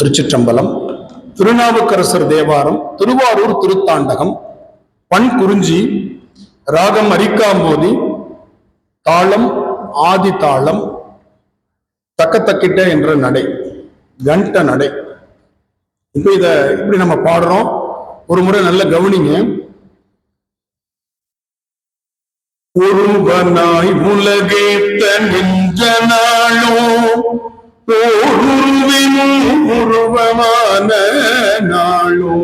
திருச்சிற்றம்பலம் திருநாவுக்கரசர் தேவாரம் திருவாரூர் திருத்தாண்டகம் பண் குறிஞ்சி ராகம் அரிக்காம்போதி தாளம் ஆதி தாளம் தக்கத்தக்கிட்ட என்ற நடை கண்ட நடை. இப்போ இதை இப்படி நம்ம பாடுறோம். ஒரு முறை நல்ல கவனிங்க. ஒருவனாய் உலகேத்த நின்ற நாளோ உருவமான நாளோ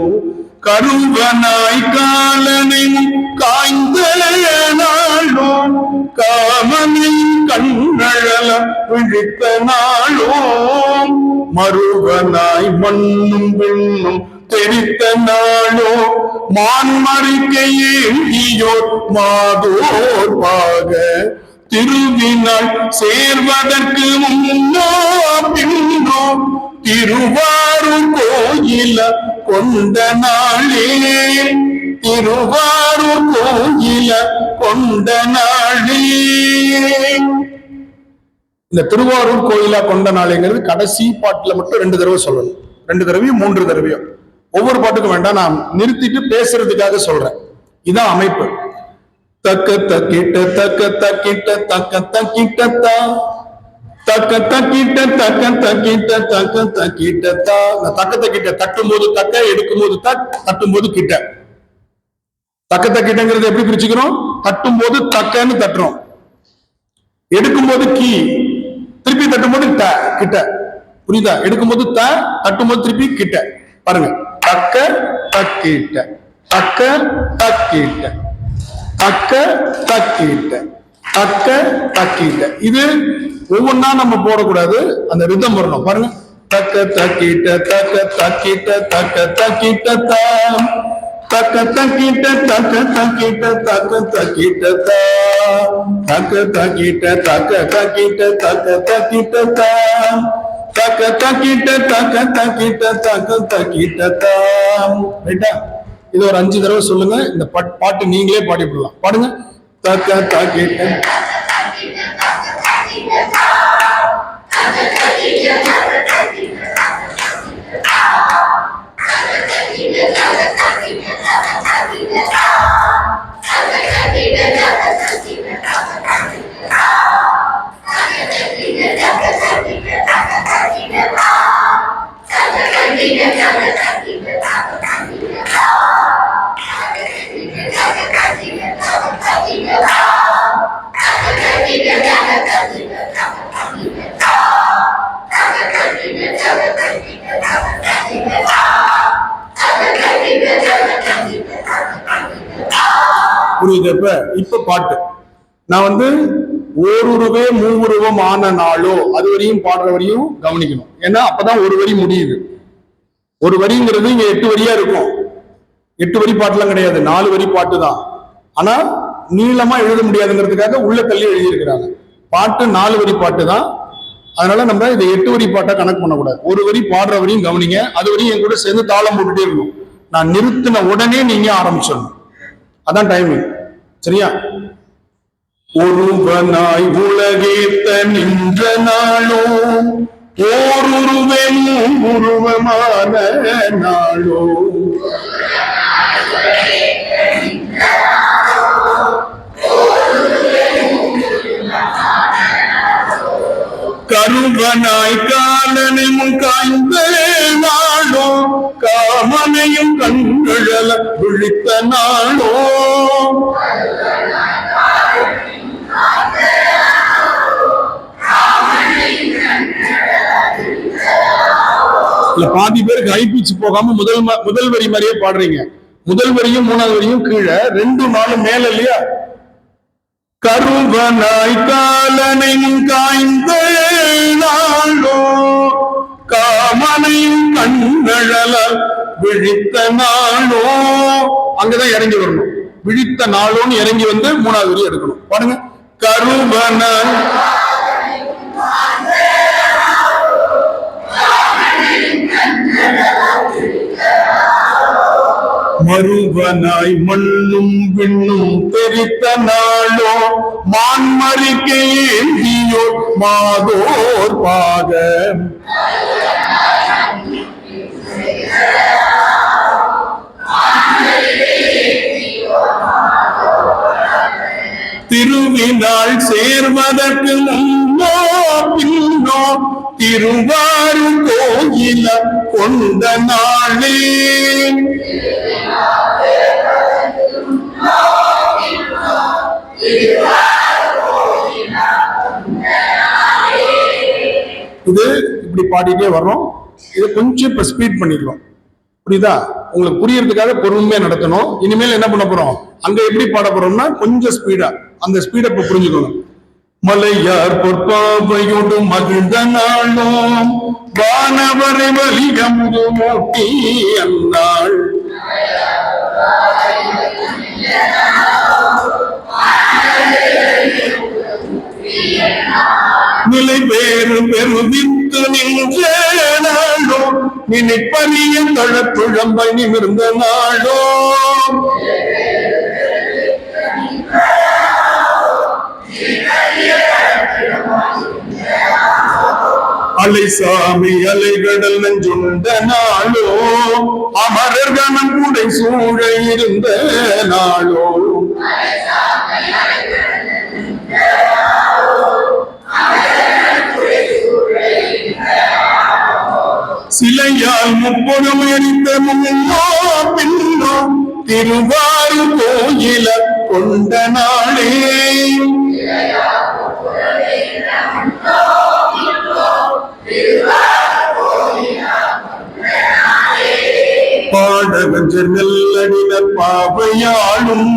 கருவனாய் காலனின் காய்ந்த நாளோ காமனின் கண்ணழல விழித்த நாளோ மருவனாய் மண்ணும் விண்ணும் தெரித்த நாளோ மான்மறிக்கையே மாதோர் பாக திருவினால் சேர்வதற்கு முன்னோ பின்னோ திருவாரூர் கோயில கொண்ட நாளே. திருவாரூர் கோயில கொண்ட நாளே. இந்த திருவாரூர் கோயிலா கொண்ட நாளைங்கிறது கடைசி பாட்டுல மட்டும் ரெண்டு தடவை சொல்லணும். ரெண்டு தடவையும் மூன்று தடவையும். ஒவ்வொரு பாட்டுக்கும் வேண்டாம் நான் நிறுத்திட்டு பேசுறதுக்காக சொல்றேன். இதான் அமைப்பு. தக்க தக்கிட்ட தக்க தக்கிட்ட தக்க தக்கிட்டத்தா தக்க தக்கிட்ட தக்க தக்கிட்ட தக்க தக்கிட்டத்தா தக்க தக்கிட்ட தட்டும் போது தக்க எடுக்கும் போது தக் தட்டும் போது கிட்ட. தக்க தக்கிட்டங்கிறது எப்படி பிரிச்சுக்கிறோம்? தட்டும் போது தக்கன்னு தட்டுறோம். எடுக்கும் போது கீ. திருப்பி தட்டும் போது த கிட்ட. புரியுதா? எடுக்கும் போது த தட்டும் போது திருப்பி கிட்ட. பாருங்க. தக்க தக்கிட்ட. தக்க தக்கிட்ட. தக்க தக்கிட்ட தக்க தக்கிட்ட இது ஒவ்வொன்னா நம்ம போடக்கூடாது. அந்த ரிதம் வரணும். பாருங்க. தக்க தக்கிட்ட தக்க தக்கிட்ட தக்க தக்கிட்ட தாம். தக்க தக்கிட்ட தக்க தக்கிட்ட தக்க தக்கிட்ட தாம். தக்க தக்கிட்ட தக்க தக்கிட்ட தக்க தக்கிட்ட தாம். தக்க தக்கிட்ட தக்க தக்கிட்ட தக்க தக்கிட்ட தாம். ரைட்டா இது ஒரு அஞ்சு தடவை சொல்லுங்க. இந்த பாட்டு நீங்களே பாடிவிடலாம் பாடுங்க. Thank you. புரியுது இப்ப இப்ப பாட்டு. நான் வந்து ஓருருவே மூவுருவம் ஆன நாளோ அது வரையும் பாடுற வரையும் கவனிக்கணும். ஏன்னா அப்பதான் ஒரு வரி முடியுது. ஒரு வரிங்கிறது இங்க எட்டு வரியா இருக்கும். எட்டு வரி பாட்டுலாம் கிடையாது. நாலு வரி பாட்டு தான். ஆனா நீளமா எழுத முடியாதுங்கிறதுக்காக உள்ள தள்ளி எழுதியிருக்கிறாங்க. பாட்டு நாலு வரி பாட்டு தான். அதனால நம்ம இதை எட்டு வரி பாட்டா கணக்கு பண்ணக்கூடாது. ஒரு வரி பாடுற வரையும் கவனிங்க. அது வரையும் என் கூட சேர்ந்து தாளம் போட்டுட்டே இருக்கணும். நான் நிறுத்தின உடனே நீங்க ஆரம்பிச்சிடணும். அதான் டைமிங் சரியா? ஒருவனாய் உலகேத்த நின்ற நாளோ ஓருருவென் உருவமான நாளோ. கருவனாய் காலனும் காய்ந்த நாளோ காமனையும் கண்கள விழித்த நாளோ. இல்ல பாதி பேருக்கு ஹை பீச் போகாம முதல் முதல் வரி மாதிரியே பாடுறீங்க. முதல் வரியும் மூணாவது வரியும் கீழே ரெண்டு நாலு மேல இல்லையா? கருவனாய் காலனையும் காய்ந்த நாளோ. காமனை கண்ணழல விழித்த நாளோ. அங்கதான் இறங்கி வரணும். விழித்த நாளோன்னு இறங்கி வந்து மூணாவது வரி எடுக்கணும். பாருங்க கருவனாய் மறுவனாய் மண்ணும் விண்ணும் தெரித்த நாளோ. மான்மறிக்கு ஏந்தியோர் மாதோர் பாக திருவினால் சேர்வதற்கு முன்னோ பின்னோ திருவாரு கோயில கொண்ட நாளே Yeah. இது இப்படி பாடிட்டே வர்றோம். இதை கொஞ்சம் இப்ப ஸ்பீட் பண்ணிக்கலாம். புரியுதா? உங்களுக்கு புரியறதுக்காக பொறுமையா நடத்தணும். இனிமேல் என்ன பண்ண போறோம்? அங்க எப்படி பாட போறோம்னா கொஞ்சம் ஸ்பீடா அந்த ஸ்பீடை இப்ப புரிஞ்சுக்கணும் மலையார் பொற்பாவையோடு மகிழ்ந்த நாளும் வானவரை வலிகமுது மூட்டி அந்நாள் நிலை பேரு பெருவித்து நின்ற நாளோ நினைப்பறிய தழப்புழம்பை நிமிர்ந்த நாளோ? அலை சாமி அலைகடல் நஞ்சுண்ட நாளோ? அமரர் கணம் குடை சூழ இருந்த நாளோ? சிலையால் எரித்த எரிந்த முன்னோ பின்னோ திருவாரு கோயில கொண்ட நாளே பாடகஞ்சர் நெல்லடினர் பாவையாளும்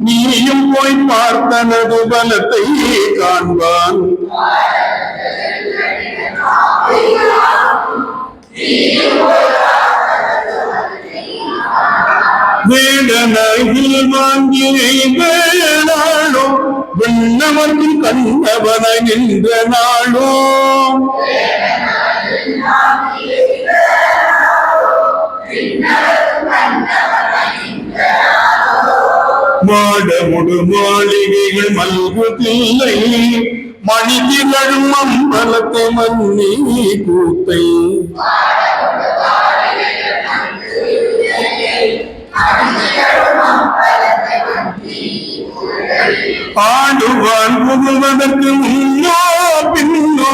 நீயும் போய் பார்த்தனது பலத்தை காண்பான் வேடனையில் வாங்கினை வேணாளோ விண்ணவர்க்கும் கண்ணவனை நின்ற நாளோ மாடமுடு மாளிகைகள் மல்குதில்லை மணி திகழும் அம்பலத்தை மன்னி கூத்தை ஆடுவான் புகுவதற்கு முன்னோ பின்னோ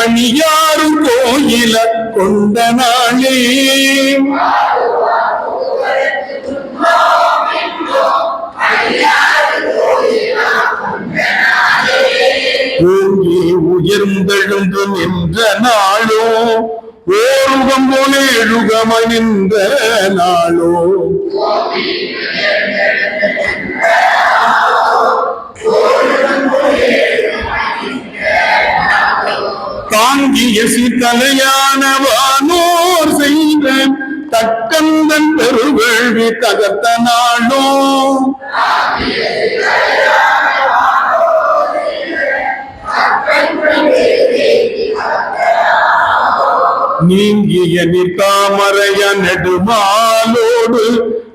அணியாரும் கோயில கொண்ட நாளே ஓங்கி உயர்ந்தெழுந்து நின்ற நாளோ ஓருகம் போல எழுகமணிந்த நாளோ. தாங்கிய சித்தலையான வானோர் செய்த தக்கந்தன் பெருவேள்வி தகர்த்த நாளோ. நீங்கிய நிற்காமறைய நெடுமாலோடு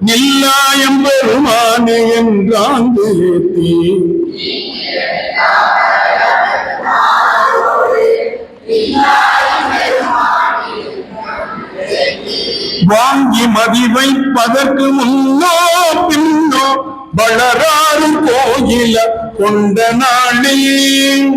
நில்லாயம் பெருமானே என்றாந்து ஏத்தி. வாங்கி மதி வைப்பதற்கு முன்னோ பின்னோ வளராறு கோயில கொண்ட நாளில்